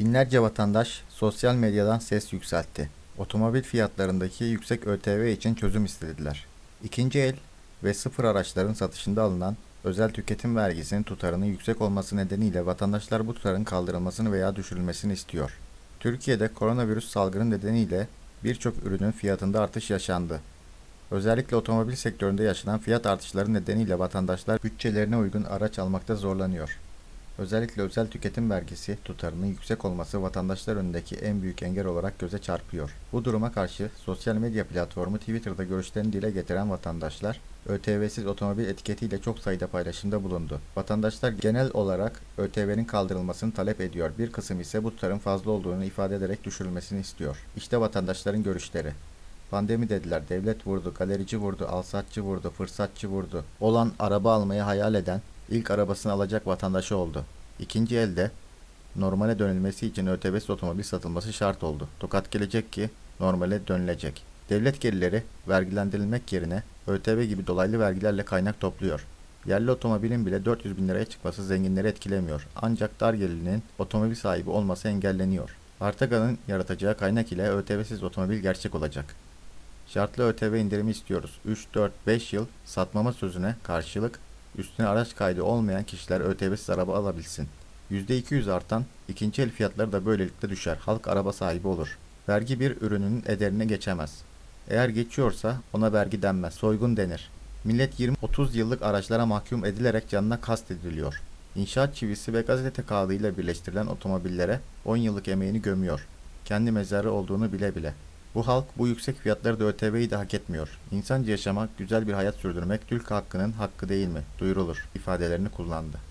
Binlerce vatandaş sosyal medyadan ses yükseltti. Otomobil fiyatlarındaki yüksek ÖTV için çözüm istediler. İkinci el ve sıfır araçların satışında alınan özel tüketim vergisinin tutarının yüksek olması nedeniyle vatandaşlar bu tutarın kaldırılmasını veya düşürülmesini istiyor. Türkiye'de koronavirüs salgını nedeniyle birçok ürünün fiyatında artış yaşandı. Özellikle otomobil sektöründe yaşanan fiyat artışları nedeniyle vatandaşlar bütçelerine uygun araç almakta zorlanıyor. Özellikle özel tüketim vergisi tutarının yüksek olması vatandaşlar önündeki en büyük engel olarak göze çarpıyor. Bu duruma karşı sosyal medya platformu Twitter'da görüşlerini dile getiren vatandaşlar, ÖTV'siz otomobil etiketiyle çok sayıda paylaşımda bulundu. Vatandaşlar genel olarak ÖTV'nin kaldırılmasını talep ediyor. Bir kısım ise bu tutarın fazla olduğunu ifade ederek düşürülmesini istiyor. İşte vatandaşların görüşleri. Pandemi dediler, devlet vurdu, galerici vurdu, alsatçı vurdu, fırsatçı vurdu. Olan araba almayı hayal eden ilk arabasını alacak vatandaşı oldu. İkinci elde normale dönülmesi için ÖTV'siz otomobil satılması şart oldu. Tokat gelecek ki normale dönülecek. Devlet gelirleri vergilendirilmek yerine ÖTV gibi dolaylı vergilerle kaynak topluyor. Yerli otomobilin bile 400 bin liraya çıkması zenginleri etkilemiyor. Ancak dar gelirlinin otomobil sahibi olması engelleniyor. Artaga'nın yaratacağı kaynak ile ÖTV'siz otomobil gerçek olacak. Şartlı ÖTV indirimi istiyoruz. 3, 4, 5 yıl satmama sözüne karşılık üstüne araç kaydı olmayan kişiler ÖTV'siz araba alabilsin. %200 artan ikinci el fiyatları da böylelikle düşer. Halk araba sahibi olur. Vergi bir ürünün ederine geçemez. Eğer geçiyorsa ona vergi denmez. Soygun denir. Millet 20-30 yıllık araçlara mahkum edilerek canına kastediliyor. İnşaat çivisi ve gazete kağıdıyla birleştirilen otomobillere 10 yıllık emeğini gömüyor. Kendi mezarı olduğunu bile bile. Bu halk bu yüksek fiyatları da ÖTV'yi de hak etmiyor. İnsanca yaşamak, güzel bir hayat sürdürmek Türk hakkının hakkı değil mi? Duyurulur ifadelerini kullandı.